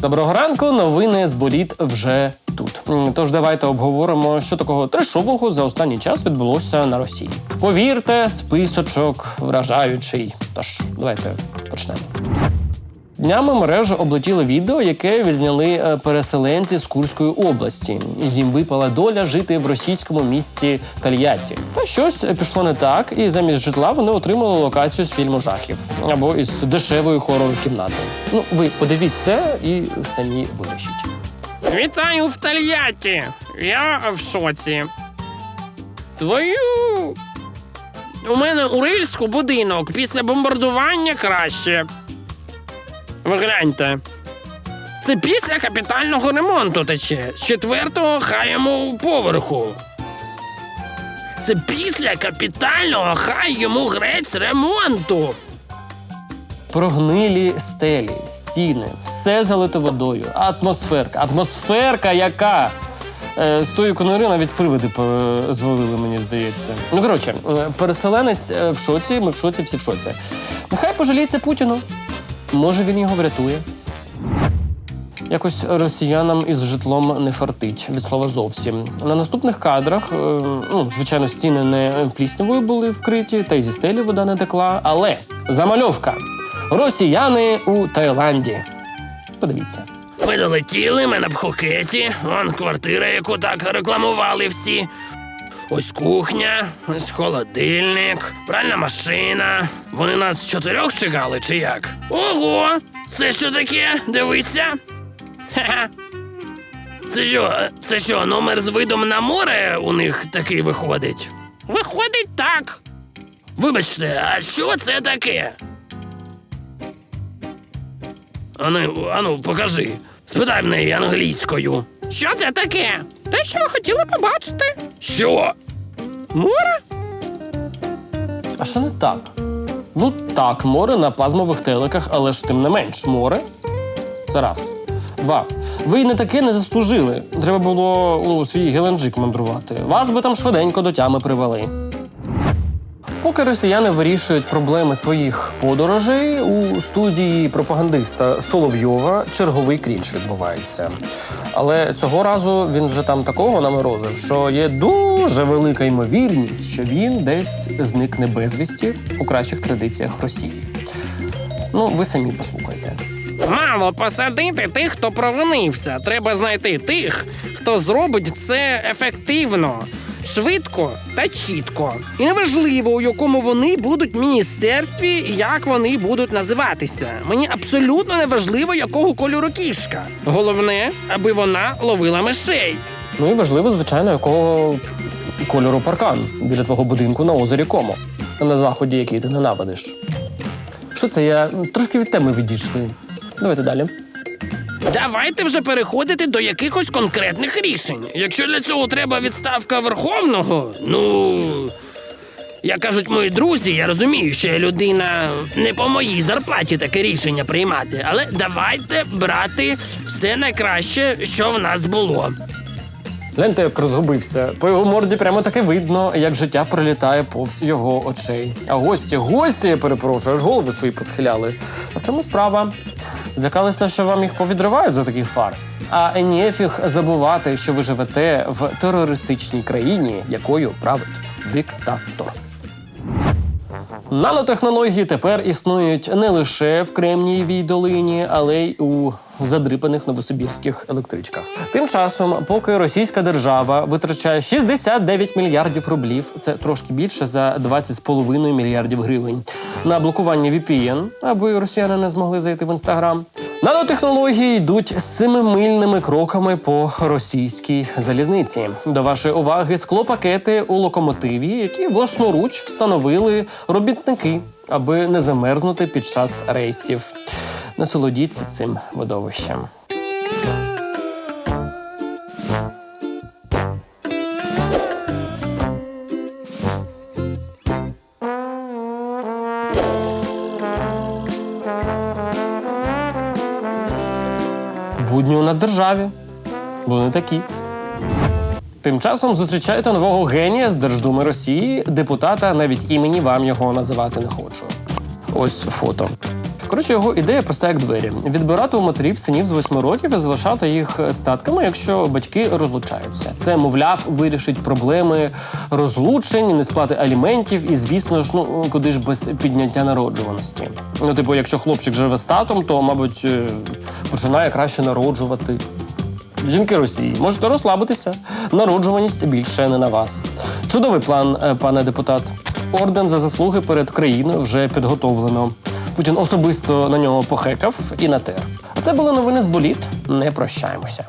Доброго ранку. Новини з боліт вже тут. Тож давайте обговоримо, що такого трешового за останній час відбулося на Росії. Повірте, списочок вражаючий. Тож давайте почнемо. Днями мережу облетіло відео, яке відзняли е, переселенці з Курської області. Їм випала доля жити в російському місті Тольятті. Та щось пішло не так, і замість житла вони отримали локацію з фільму жахів або із дешевої хорової кімнати. Ну, ви подивіться і самі вирішіть. Вітаю в Тольятті! Я в шоці. Твою. У мене у Рильську будинок після бомбардування краще. Ви гляньте. Це після капітального ремонту тече з четвертого хаєму поверху. Це після капітального хай йому грець ремонту. Прогнилі стелі, стіни, все залито водою. Атмосферка, атмосферка яка. Е, З тої конури навіть привиди по- звалили, мені здається. Ну, коротше, е, переселенець е, в шоці, ми в шоці, всі в шоці. Нехай пожаліється Путіну. Може, він його врятує. Якось росіянам із житлом не фартить від слова зовсім. На наступних кадрах, е, ну, звичайно, стіни не пліснявою були вкриті, та й зі стелі вода не текла. Але замальовка. Росіяни у Таїланді. Подивіться. Ми долетіли, ми на Пхукеті. Вон квартира, яку так рекламували всі. Ось кухня, ось холодильник, пральна машина. Вони нас чотирьох чекали, чи як? Ого! Це що таке? Дивися. Ха-ха. Це що, це що, номер з видом на море у них такий виходить? Виходить так. Вибачте, а що це таке? Ану, ану, покажи. Спитай в неї англійською. Що це таке? Те, що ви хотіли побачити. Що? Море? А що не так? Ну так, море на плазмових телеках, але ж тим не менш, море. Це раз. Два. Ви не таке не заслужили. Треба було у свій геленджик мандрувати. Вас би там швиденько до тями привели. Поки росіяни вирішують проблеми своїх подорожей, у студії пропагандиста Соловйова черговий крінж відбувається. Але цього разу він вже там такого наморозив, що є дуже велика ймовірність, що він десь зникне безвісті у кращих традиціях Росії. Ну, ви самі послухайте. Мало посадити тих, хто провинився. Треба знайти тих, хто зробить це ефективно, швидко та чітко. І неважливо, у якому вони будуть міністерстві і як вони будуть називатися. Мені абсолютно не важливо, якого кольору кішка. Головне, аби вона ловила мишей. Ну і важливо, звичайно, якого кольору паркан біля твого будинку на озері Комо, на заході, який ти ненавидиш. Що це? Я трошки від теми відійшли. Давайте далі. Давайте вже переходити до якихось конкретних рішень. Якщо для цього треба відставка Верховного, ну. Як кажуть мої друзі, я розумію, що я людина не по моїй зарплаті таке рішення приймати, але давайте брати все найкраще, що в нас було. Гляньте, як розгубився. По його морді прямо таки видно, як життя пролітає повз його очей. А гості, гості, я перепрошую, аж голови свої посхиляли. А в чому справа? Злякалися, що вам їх повідривають за такий фарс. А нефіг забувати, що ви живете в терористичній країні, якою править диктатор. Нанотехнології тепер існують не лише в Кремнієвій долині, але й у задрипаних новосибірських електричках. Тим часом, поки російська держава витрачає 69 мільярдів рублів, це трошки більше за 20,5 мільярдів гривень, на блокування VPN, аби росіяни не змогли зайти в інстаграм. Нанотехнології йдуть семимильними кроками по російській залізниці. До вашої уваги склопакети у локомотиві, які власноруч встановили робітники, аби не замерзнути під час рейсів. Насолодіться цим видовищем. Будні у наддержаві. Вони такі. Тим часом зустрічайте нового генія з Держдуми Росії, депутата, навіть імені вам його називати не хочу. Ось фото. Коротше, його ідея проста як двері: відбирати у матерів синів з 8 років і залишати їх статками, якщо батьки розлучаються. Це, мовляв, вирішить проблеми розлучень, несплати аліментів і, звісно ж, ну куди ж без підняття народжуваності. Ну, типу, якщо хлопчик живе з татом, то, мабуть, е, починає краще народжувати. Жінки Росії, можете розслабитися. Народжуваність більше не на вас. Чудовий план, е, пане депутат. Орден за заслуги перед країною вже підготовлено. Путін особисто на нього похекав і натер. А це були новини з боліт. Не прощаємося.